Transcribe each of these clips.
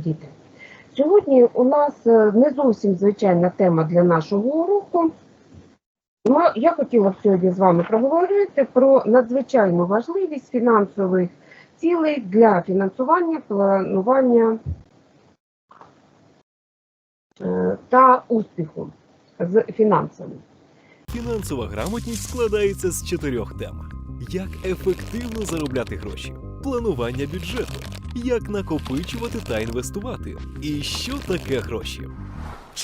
діти. Сьогодні у нас е, не зовсім звичайна тема для нашого уроку. Я хотіла б сьогодні з вами проговорити про надзвичайну важливість фінансових цілей для фінансування, планування е, та успіху з фінансами. Фінансова грамотність складається з чотирьох тем: як ефективно заробляти гроші, планування бюджету, як накопичувати та інвестувати, і що таке гроші.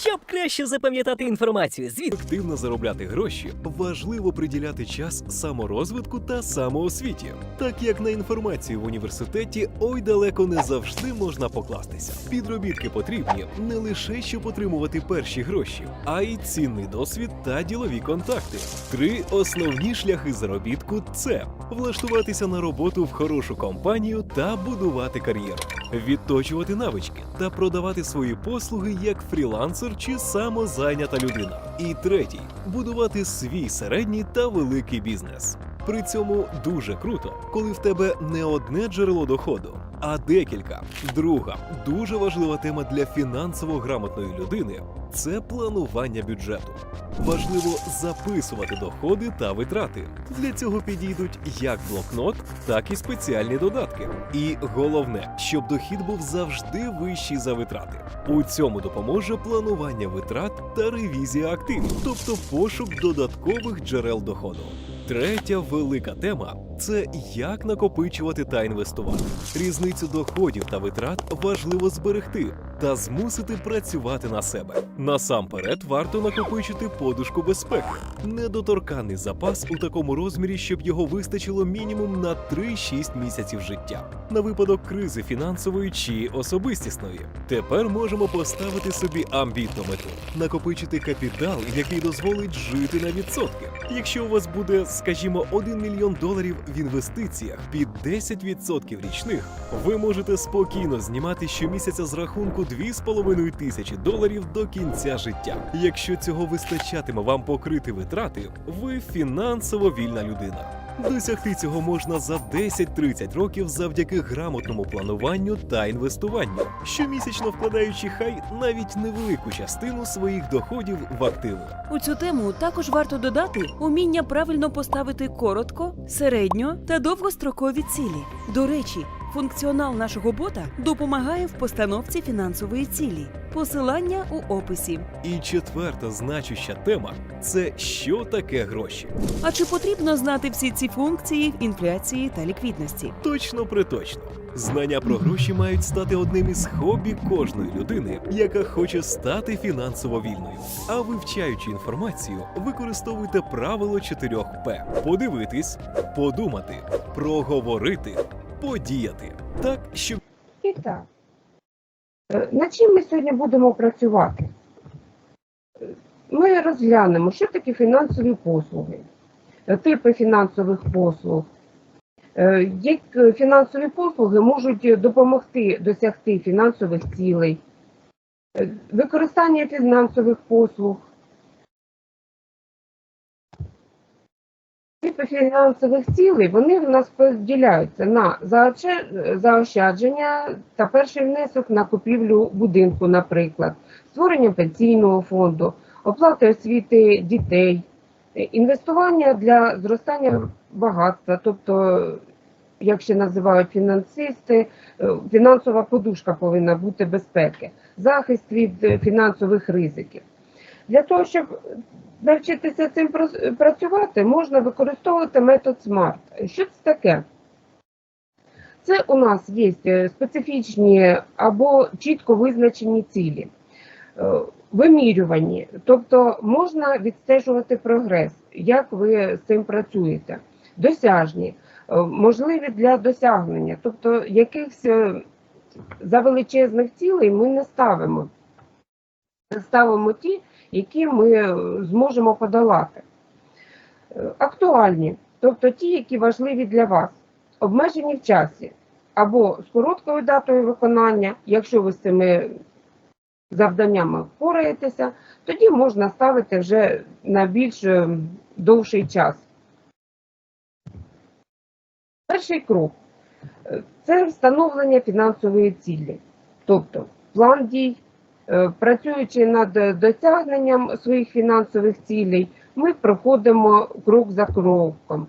Щоб краще запам'ятати інформацію, звідки Ефективно заробляти гроші важливо приділяти час саморозвитку та самоосвіті, так як на інформацію в університеті ой далеко не завжди можна покластися. Підробітки потрібні не лише щоб отримувати перші гроші, а й цінний досвід та ділові контакти. Три основні шляхи заробітку це влаштуватися на роботу в хорошу компанію та будувати кар'єру, відточувати навички та продавати свої послуги як фрілансер чи самозайнята людина. І третій будувати свій середній та великий бізнес. При цьому дуже круто, коли в тебе не одне джерело доходу, а декілька. Друга дуже важлива тема для фінансово грамотної людини це планування бюджету. Важливо записувати доходи та витрати. Для цього підійдуть як блокнот, так і спеціальні додатки. І головне, щоб дохід був завжди вищий за витрати. У цьому допоможе планування витрат та ревізія активів, тобто пошук додаткових джерел доходу. Третя велика тема це як накопичувати та інвестувати. Різницю доходів та витрат важливо зберегти та змусити працювати на себе. Насамперед варто накопичити подушку безпеки, недоторканий запас у такому розмірі, щоб його вистачило мінімум на 3-6 місяців життя на випадок кризи фінансової чи особистісної. Тепер можемо поставити собі амбітну мету накопичити капітал, який дозволить жити на відсотки. Якщо у вас буде, скажімо, 1 мільйон доларів в інвестиціях під 10% річних, ви можете спокійно знімати щомісяця з рахунку 2,5 тисячі доларів до кінця життя. Якщо цього вистачатиме вам покрити витрати, ви фінансово вільна людина. Досягти цього можна за 10-30 років завдяки грамотному плануванню та інвестуванню, щомісячно вкладаючи хай навіть невелику частину своїх доходів в активи. У цю тему також варто додати уміння правильно поставити коротко, середньо та довгострокові цілі. До речі, функціонал нашого бота допомагає в постановці фінансової цілі. Посилання у описі. І четверта значуща тема це що таке гроші. А чи потрібно знати всі ці функції в інфляції та ліквідності? Точно приточно. Знання про гроші мають стати одним із хобі кожної людини, яка хоче стати фінансово вільною. А вивчаючи інформацію, використовуйте правило 4 П: подивитись, подумати, проговорити, подіяти. Так, щоб І так. Е, Над чим ми сьогодні будемо працювати? Ми розглянемо, що таке фінансові послуги, е, типи фінансових послуг, е, як фінансові послуги можуть допомогти досягти фінансових цілей, використання фінансових послуг. Фінансових цілей вони в нас поділяються на заощадження та перший внесок на купівлю будинку, наприклад, створення пенсійного фонду, оплата освіти дітей, інвестування для зростання багатства, тобто, як ще називають фінансисти, е, фінансова подушка повинна бути безпеки, захист від е, фінансових ризиків. Для того, щоб навчитися цим працювати, можна використовувати метод SMART. Що це таке? Це у нас є е, специфічні або чітко визначені цілі, е, вимірювані, тобто можна відстежувати прогрес, як ви з цим працюєте, досяжні, е, можливі для досягнення, тобто якихось за величезних цілей ми не ставимо. Ставимо ті, які ми е, зможемо подолати. Е, Актуальні, тобто ті, які важливі для вас, обмежені в часі, або з короткою датою виконання, якщо ви з цими завданнями впораєтеся, тоді можна ставити вже на більш е, довший час. Перший крок це встановлення фінансової цілі. Тобто план дій, працюючи над досягненням своїх фінансових цілей, ми проходимо крок за кроком.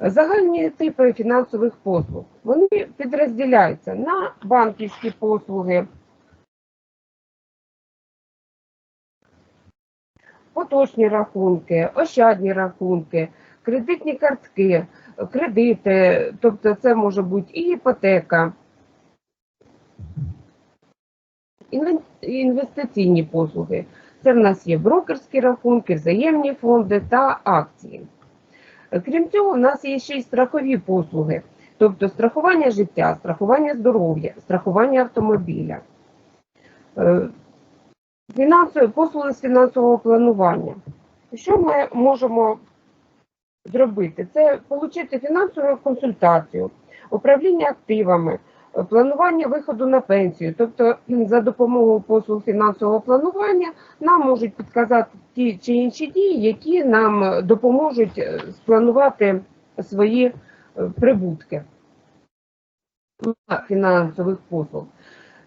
Загальні типи фінансових послуг вони підрозділяються на банківські послуги, поточні рахунки, ощадні рахунки, кредитні картки, кредити, тобто це може бути і іпотека, інвестиційні послуги. Це в нас є брокерські рахунки, взаємні фонди та акції. Крім цього, у нас є ще й страхові послуги, тобто страхування життя, страхування здоров'я, страхування автомобіля. Е, Фінансові послуги з фінансового планування. Що ми можемо зробити? Це отримати фінансову консультацію, управління активами, планування виходу на пенсію. Тобто, за допомогою послуг фінансового планування нам можуть підказати ті чи інші дії, які нам е, допоможуть е, спланувати свої е, прибутки фінансових послуг.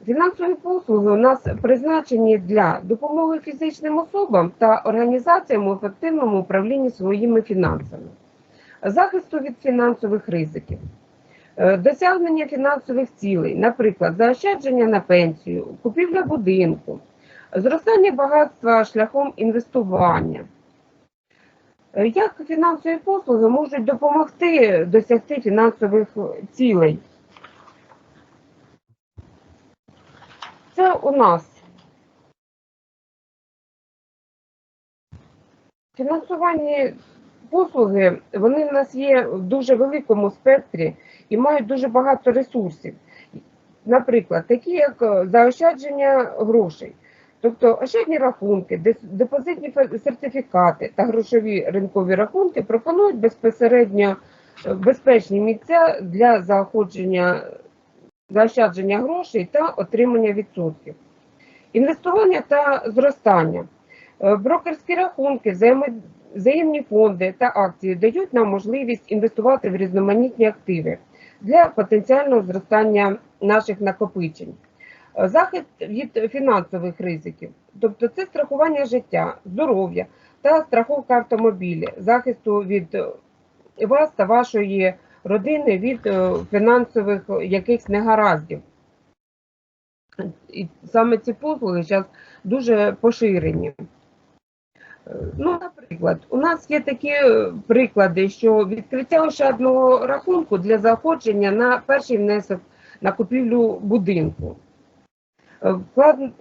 Фінансові послуги у нас призначені для допомоги фізичним особам та організаціям у ефективному управлінні своїми фінансами, захисту від фінансових ризиків, досягнення фінансових цілей, наприклад, заощадження на пенсію, купівля будинку, зростання багатства шляхом інвестування. Е, Як фінансові послуги можуть допомогти досягти фінансових цілей? Це у нас фінансування послуги, вони в нас є в дуже великому спектрі і мають дуже багато ресурсів. Наприклад, такі як е, заощадження грошей, тобто ощадні рахунки, депозитні сертифікати та грошові ринкові рахунки пропонують безпосередньо е, безпечні місця для заохочення заощадження грошей та отримання відсотків. Інвестування та зростання. Е, Брокерські рахунки, взаємо- взаємні фонди та акції дають нам можливість інвестувати в різноманітні активи для потенціального зростання наших накопичень. Е, Захист від фінансових ризиків, тобто це страхування життя, здоров'я та страховка автомобіля, захисту від е, вас та вашої родини від е, фінансових якихось негараздів. І саме ці послуги зараз дуже поширені. Е, Ну, наприклад, у нас є такі е, приклади, що відкриття ощадного рахунку для заохочення на перший внесок на купівлю будинку. Е,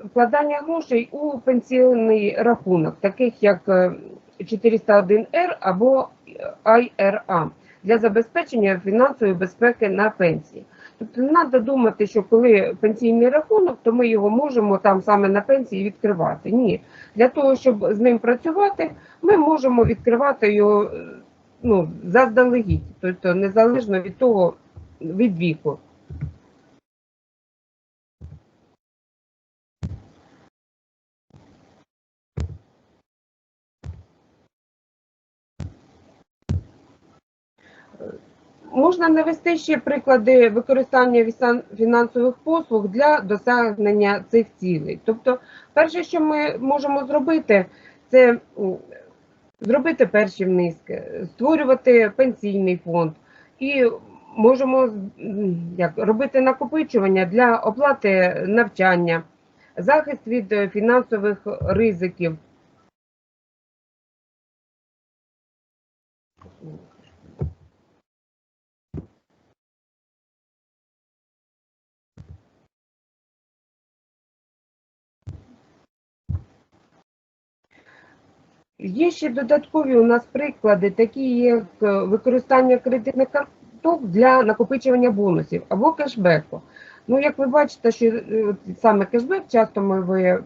Вкладання грошей у пенсійний рахунок, таких як е, 401Р або IRA для забезпечення фінансової безпеки на пенсії. Тобто не треба думати, що коли пенсійний рахунок, то ми його можемо там саме на пенсії відкривати. Ні. Для того, щоб з ним працювати, ми можемо відкривати його ну, заздалегідь, тобто незалежно від того, від віку. Можна навести ще приклади використання фінансових послуг для досягнення цих цілей. Тобто, перше, що ми можемо зробити, це зробити перші внески, створювати пенсійний фонд і можемо як, робити накопичування для оплати навчання, захист від е, фінансових ризиків. Є ще додаткові у нас приклади, такі як е, використання кредитних карток для накопичування бонусів або кешбеку. Ну, як ви бачите, що е, саме кешбек часто ми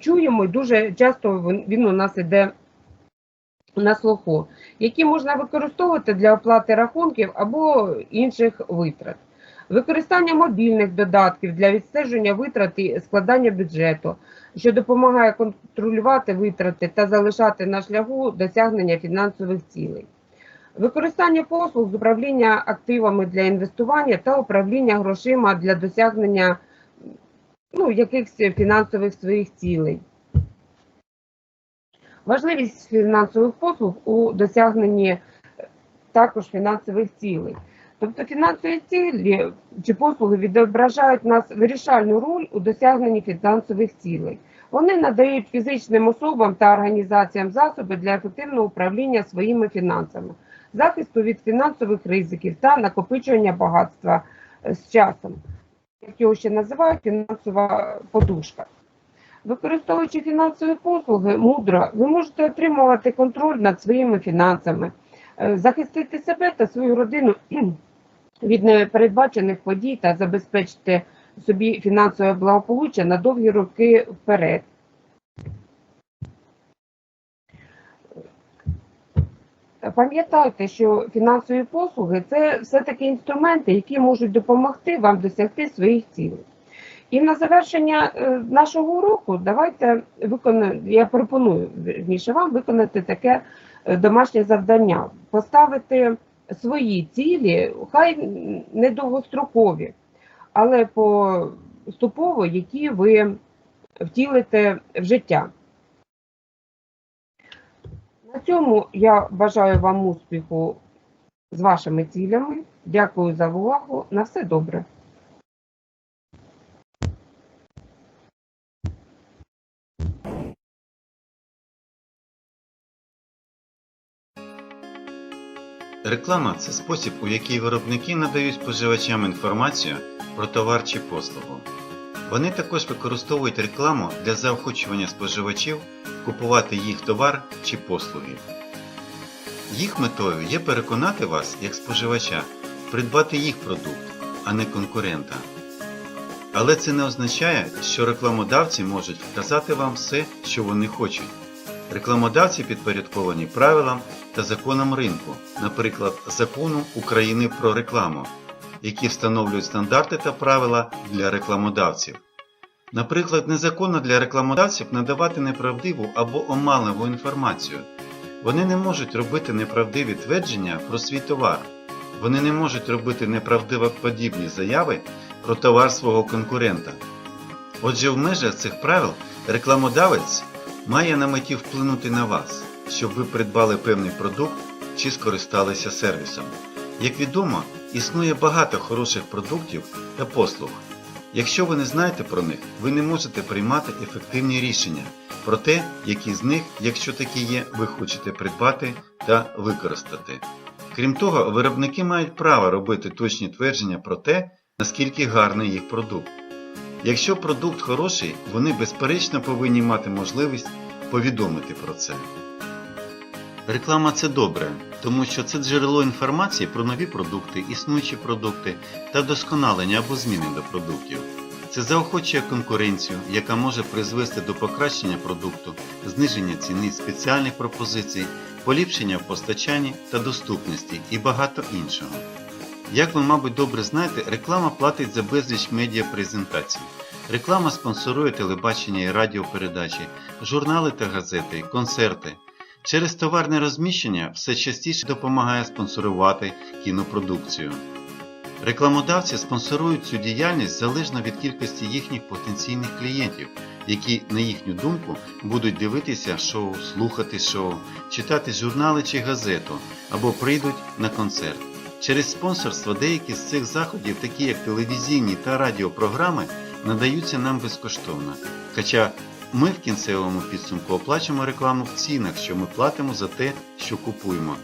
чуємо, і дуже часто він, у нас іде на слуху, які можна використовувати для оплати рахунків або інших витрат. Використання мобільних додатків для відстеження витрат і складання бюджету, що допомагає контролювати витрати та залишати на шляху досягнення фінансових цілей. Використання послуг з управління активами для інвестування та управління грошима для досягнення ну, якихось фінансових своїх цілей. Важливість фінансових послуг у досягненні також фінансових цілей. Тобто фінансові цілі чи послуги відображають нас вирішальну роль у досягненні фінансових цілей. Вони надають фізичним особам та організаціям засоби для ефективного управління своїми фінансами, захисту від фінансових ризиків та накопичування багатства е, з часом, як його ще називають фінансова подушка. Використовуючи фінансові послуги мудро, ви можете отримувати контроль над своїми фінансами, е, захистити себе та свою родину від непередбачених подій та забезпечити собі фінансове благополуччя на довгі роки вперед. Пам'ятайте, що фінансові послуги це все-таки інструменти, які можуть допомогти вам досягти своїх цілей. І на завершення е, нашого уроку давайте виконаємо, я пропоную вірніше вам виконати таке е, домашнє завдання, поставити свої цілі, хай не довгострокові, але поступово, які ви втілите в життя. На цьому я бажаю вам успіху з вашими цілями. Дякую за увагу. На все добре. Реклама це спосіб, у який виробники надають споживачам інформацію про товар чи послугу. Вони також використовують рекламу для заохочування споживачів купувати їх товар чи послуги. Їх метою є переконати вас, як споживача, придбати їх продукт, а не конкурента. Але це не означає, що рекламодавці можуть вказати вам все, що вони хочуть. Рекламодавці підпорядковані правилам та законам ринку, наприклад, закону України про рекламу, які встановлюють стандарти та правила для рекламодавців. Наприклад, незаконно для рекламодавців надавати неправдиву або оманливу інформацію. Вони не можуть робити неправдиві твердження про свій товар. Вони не можуть робити неправдивоподібні заяви про товар свого конкурента. Отже, в межах цих правил рекламодавець має на меті вплинути на вас, щоб ви придбали певний продукт чи скористалися сервісом. Як відомо, існує багато хороших продуктів та послуг. Якщо ви не знаєте про них, ви не можете приймати ефективні рішення про те, які з них, якщо такі є, ви хочете придбати та використати. Крім того, виробники мають право робити точні твердження про те, наскільки гарний їх продукт. Якщо продукт хороший, вони безперечно повинні мати можливість повідомити про це. Реклама це добре, тому що це джерело інформації про нові продукти, існуючі продукти та досконалення або зміни до продуктів. Це заохочує конкуренцію, яка може призвести до покращення продукту, зниження ціни, спеціальних пропозицій, поліпшення в постачанні та доступності і багато іншого. Як ви, мабуть, добре знаєте, реклама платить за безліч медіапрезентацій. Реклама спонсорує телебачення і радіопередачі, журнали та газети, концерти. Через товарне розміщення все частіше допомагає спонсорувати кінопродукцію. Рекламодавці спонсорують цю діяльність залежно від кількості їхніх потенційних клієнтів, які, на їхню думку, будуть дивитися шоу, слухати шоу, читати журнали чи газету або прийдуть на концерт. Через спонсорство деякі з цих заходів, такі як телевізійні та радіопрограми, надаються нам безкоштовно. Хоча ми в кінцевому підсумку оплачуємо рекламу в цінах, що ми платимо за те, що купуємо.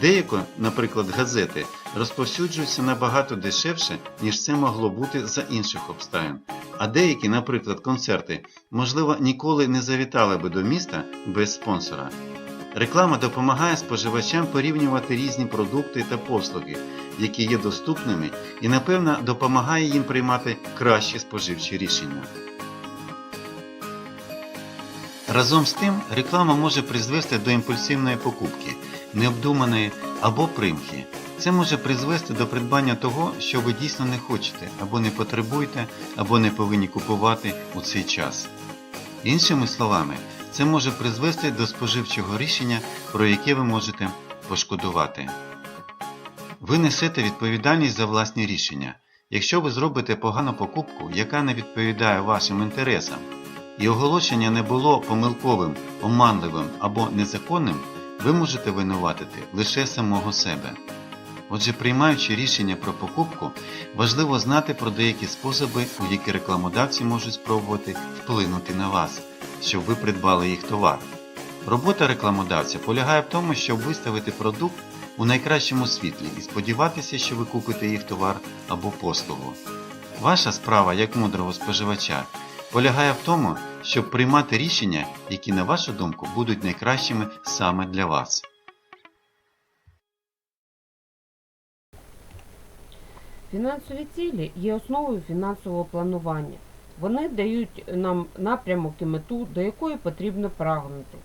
Деяко, наприклад, газети розповсюджуються набагато дешевше, ніж це могло бути за інших обставин. А деякі, наприклад, концерти, можливо, ніколи не завітали би до міста без спонсора. Реклама допомагає споживачам порівнювати різні продукти та послуги, які є доступними, і, напевно, допомагає їм приймати кращі споживчі рішення. Разом з тим, реклама може призвести до імпульсивної покупки, необдуманої або примхи. Це може призвести до придбання того, що ви дійсно не хочете, або не потребуєте, або не повинні купувати у цей час. Іншими словами, це може призвести до споживчого рішення, про яке ви можете пошкодувати. Ви несете відповідальність за власні рішення. Якщо ви зробите погану покупку, яка не відповідає вашим інтересам, і оголошення не було помилковим, оманливим або незаконним, ви можете винуватити лише самого себе. Отже, приймаючи рішення про покупку, важливо знати про деякі способи, у які рекламодавці можуть спробувати вплинути на вас, щоб ви придбали їх товар. Робота рекламодавця полягає в тому, щоб виставити продукт у найкращому світлі і сподіватися, що ви купите їх товар або послугу. Ваша справа як мудрого споживача полягає в тому, щоб приймати рішення, які, на вашу думку, будуть найкращими саме для вас. Фінансові цілі є основою фінансового планування. Вони дають нам напрямок і мету, до якої потрібно прагнути.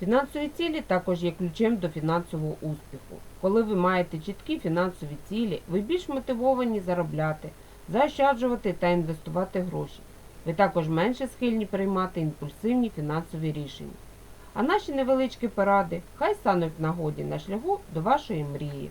Фінансові цілі також є ключем до фінансового успіху. Коли ви маєте чіткі фінансові цілі, ви більш мотивовані заробляти, заощаджувати та інвестувати гроші. Ви також менше схильні приймати імпульсивні фінансові рішення. А наші невеличкі поради хай стануть в нагоді на шляху до вашої мрії.